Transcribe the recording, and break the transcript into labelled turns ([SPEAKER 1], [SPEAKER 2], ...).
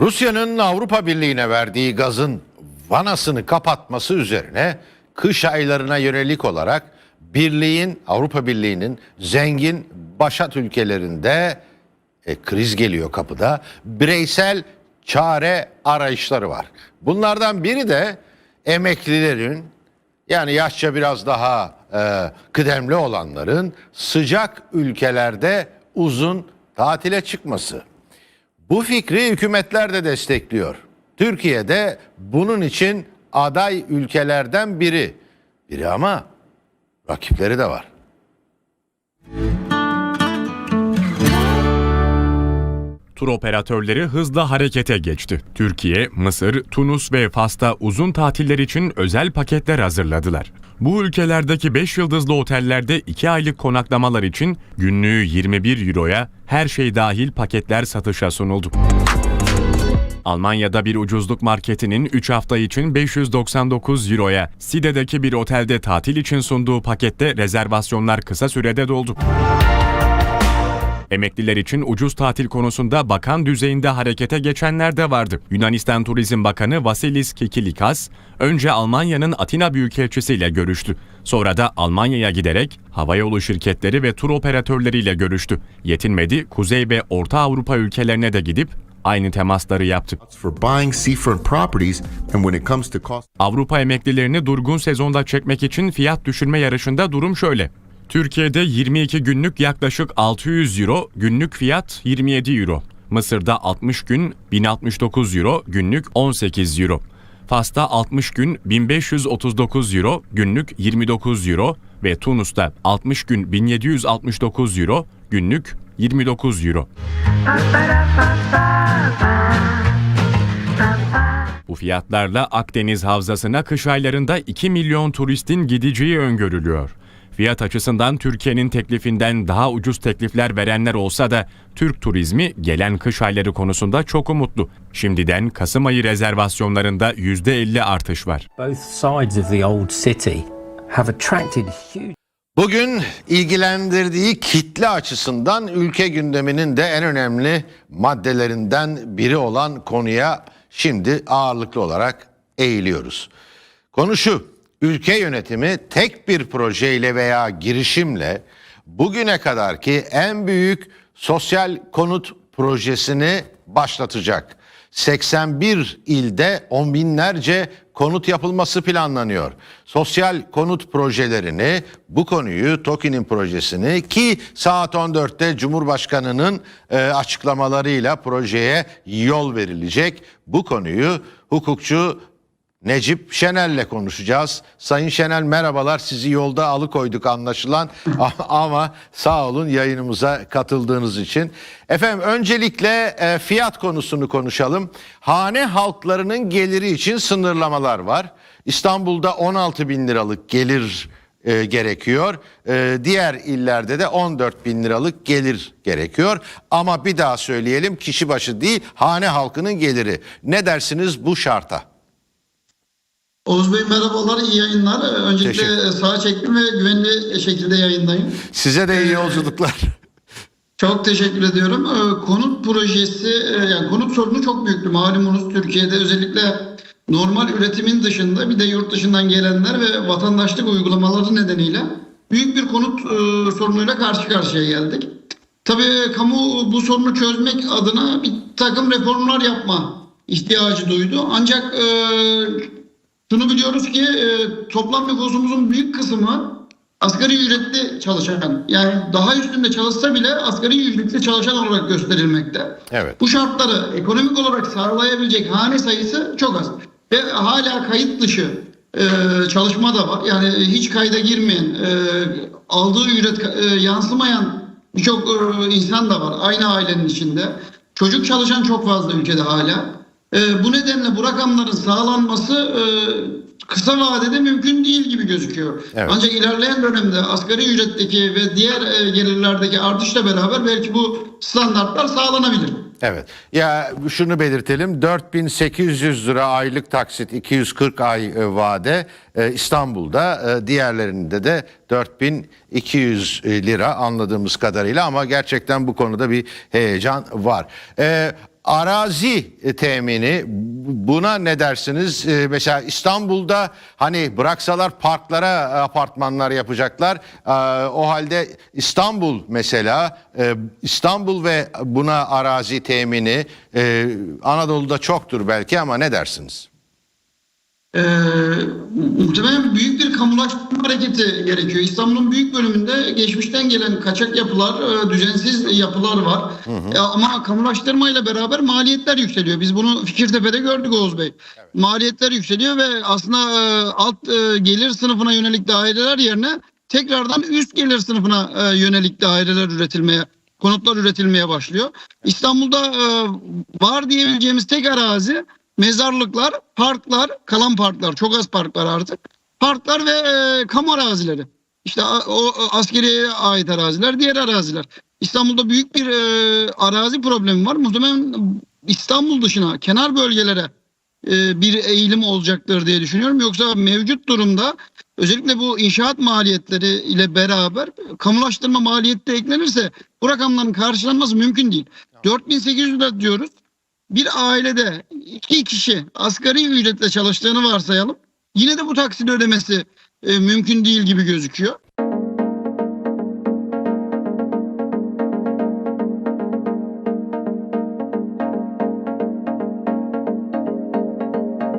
[SPEAKER 1] Rusya'nın Avrupa Birliği'ne verdiği gazın vanasını kapatması üzerine kış aylarına yönelik olarak Birliğin Avrupa Birliği'nin zengin başat ülkelerinde e, kriz geliyor kapıda. Bireysel çare arayışları var. Bunlardan biri de emeklilerin yani yaşça biraz daha e, kıdemli olanların sıcak ülkelerde uzun tatile çıkması. Bu fikri hükümetler de destekliyor. Türkiye'de bunun için aday ülkelerden biri. Biri ama rakipleri de var.
[SPEAKER 2] Tur operatörleri hızla harekete geçti. Türkiye, Mısır, Tunus ve Fas'ta uzun tatiller için özel paketler hazırladılar. Bu ülkelerdeki 5 yıldızlı otellerde 2 aylık konaklamalar için günlüğü 21 euroya her şey dahil paketler satışa sunuldu. Almanya'da bir ucuzluk marketinin 3 hafta için 599 euroya, Side'deki bir otelde tatil için sunduğu pakette rezervasyonlar kısa sürede doldu. Emekliler için ucuz tatil konusunda bakan düzeyinde harekete geçenler de vardı. Yunanistan Turizm Bakanı Vasilis Kikilikas, önce Almanya'nın Atina Büyükelçisi ile görüştü. Sonra da Almanya'ya giderek havayolu şirketleri ve tur operatörleriyle görüştü. Yetinmedi, Kuzey ve Orta Avrupa ülkelerine de gidip aynı temasları yaptı. Avrupa emeklilerini durgun sezonda çekmek için fiyat düşürme yarışında durum şöyle. Türkiye'de 22 günlük yaklaşık 600 euro, günlük fiyat 27 euro. Mısır'da 60 gün 1069 euro, günlük 18 euro. Fas'ta 60 gün 1539 euro, günlük 29 euro ve Tunus'ta 60 gün 1769 euro, günlük 29 euro. Bu fiyatlarla Akdeniz Havzası'na kış aylarında 2 milyon turistin gideceği öngörülüyor. Fiyat açısından Türkiye'nin teklifinden daha ucuz teklifler verenler olsa da Türk turizmi gelen kış ayları konusunda çok umutlu. Şimdiden Kasım ayı rezervasyonlarında %50 artış var.
[SPEAKER 1] Bugün ilgilendirdiği kitle açısından ülke gündeminin de en önemli maddelerinden biri olan konuya şimdi ağırlıklı olarak eğiliyoruz. Konu şu, ülke yönetimi tek bir projeyle veya girişimle bugüne kadarki en büyük sosyal konut projesini başlatacak. 81 ilde on binlerce konut yapılması planlanıyor. Sosyal konut projelerini, bu konuyu, TOKİ'nin projesini ki saat 14'te Cumhurbaşkanı'nın e, açıklamalarıyla projeye yol verilecek. Bu konuyu hukukçu Necip Şenel'le konuşacağız. Sayın Şenel merhabalar sizi yolda alıkoyduk anlaşılan ama sağ olun yayınımıza katıldığınız için. Efendim öncelikle e, fiyat konusunu konuşalım. Hane halklarının geliri için sınırlamalar var. İstanbul'da 16 bin liralık gelir e, gerekiyor. E, diğer illerde de 14 bin liralık gelir gerekiyor. Ama bir daha söyleyelim kişi başı değil hane halkının geliri. Ne dersiniz bu şarta?
[SPEAKER 3] Oğuz Bey merhabalar, iyi yayınlar. Ee, Öncelikle sağa çektim ve güvenli şekilde yayındayım.
[SPEAKER 1] Size de iyi yolculuklar.
[SPEAKER 3] Çok teşekkür ediyorum. Ee, Konut projesi, e, yani konut sorunu çok büyüktü malumunuz Türkiye'de özellikle normal üretimin dışında bir de yurt dışından gelenler ve vatandaşlık uygulamaları nedeniyle büyük bir konut e, sorunuyla karşı karşıya geldik. Tabii kamu bu sorunu çözmek adına bir takım reformlar yapma ihtiyacı duydu. Ancak e, şunu biliyoruz ki e, toplam nüfusumuzun büyük kısmı asgari ücretli çalışan yani daha üstünde çalışsa bile asgari ücretli çalışan olarak gösterilmekte.
[SPEAKER 1] Evet.
[SPEAKER 3] Bu şartları ekonomik olarak sağlayabilecek hane sayısı çok az. Ve hala kayıt dışı e, çalışma da var. Yani hiç kayda girmeyen, e, aldığı ücret e, yansımayan birçok e, insan da var aynı ailenin içinde. Çocuk çalışan çok fazla ülkede hala. E, bu nedenle bu rakamların sağlanması e, kısa vadede mümkün değil gibi gözüküyor.
[SPEAKER 1] Evet.
[SPEAKER 3] Ancak ilerleyen dönemde asgari ücretteki ve diğer e, gelirlerdeki artışla beraber belki bu standartlar sağlanabilir.
[SPEAKER 1] Evet. Ya şunu belirtelim. 4800 lira aylık taksit 240 ay e, vade e, İstanbul'da e, diğerlerinde de 4200 lira anladığımız kadarıyla ama gerçekten bu konuda bir heyecan var. E, arazi temini buna ne dersiniz? Ee, mesela İstanbul'da hani bıraksalar parklara apartmanlar yapacaklar. O halde İstanbul mesela e, İstanbul ve buna arazi temini e, Anadolu'da çoktur belki ama ne dersiniz?
[SPEAKER 3] Ee, muhtemelen büyük bir kamulaşma hareketi gerekiyor. İstanbul'un büyük bölümünde geçmişten gelen kaçak yapılar, e, düzensiz yapılar var. E, ama kamulaştırmayla beraber maliyetler yükseliyor. Biz bunu Fikirtepe'de gördük Oğuz Bey. Maliyetler yükseliyor ve aslında e, alt e, gelir sınıfına yönelik daireler yerine tekrardan üst gelir sınıfına e, yönelik daireler üretilmeye, konutlar üretilmeye başlıyor. İstanbul'da e, var diyebileceğimiz tek arazi mezarlıklar, parklar, kalan parklar, çok az park var artık. Parklar ve e, kamu arazileri. İşte o, o askeriye ait araziler, diğer araziler. İstanbul'da büyük bir e, arazi problemi var. Muhtemelen İstanbul dışına, kenar bölgelere e, bir eğilim olacaktır diye düşünüyorum. Yoksa mevcut durumda özellikle bu inşaat maliyetleri ile beraber kamulaştırma maliyeti de eklenirse bu rakamların karşılanması mümkün değil. 4800 lira diyoruz bir ailede iki kişi asgari ücretle çalıştığını varsayalım. Yine de bu taksit ödemesi e, mümkün değil gibi gözüküyor.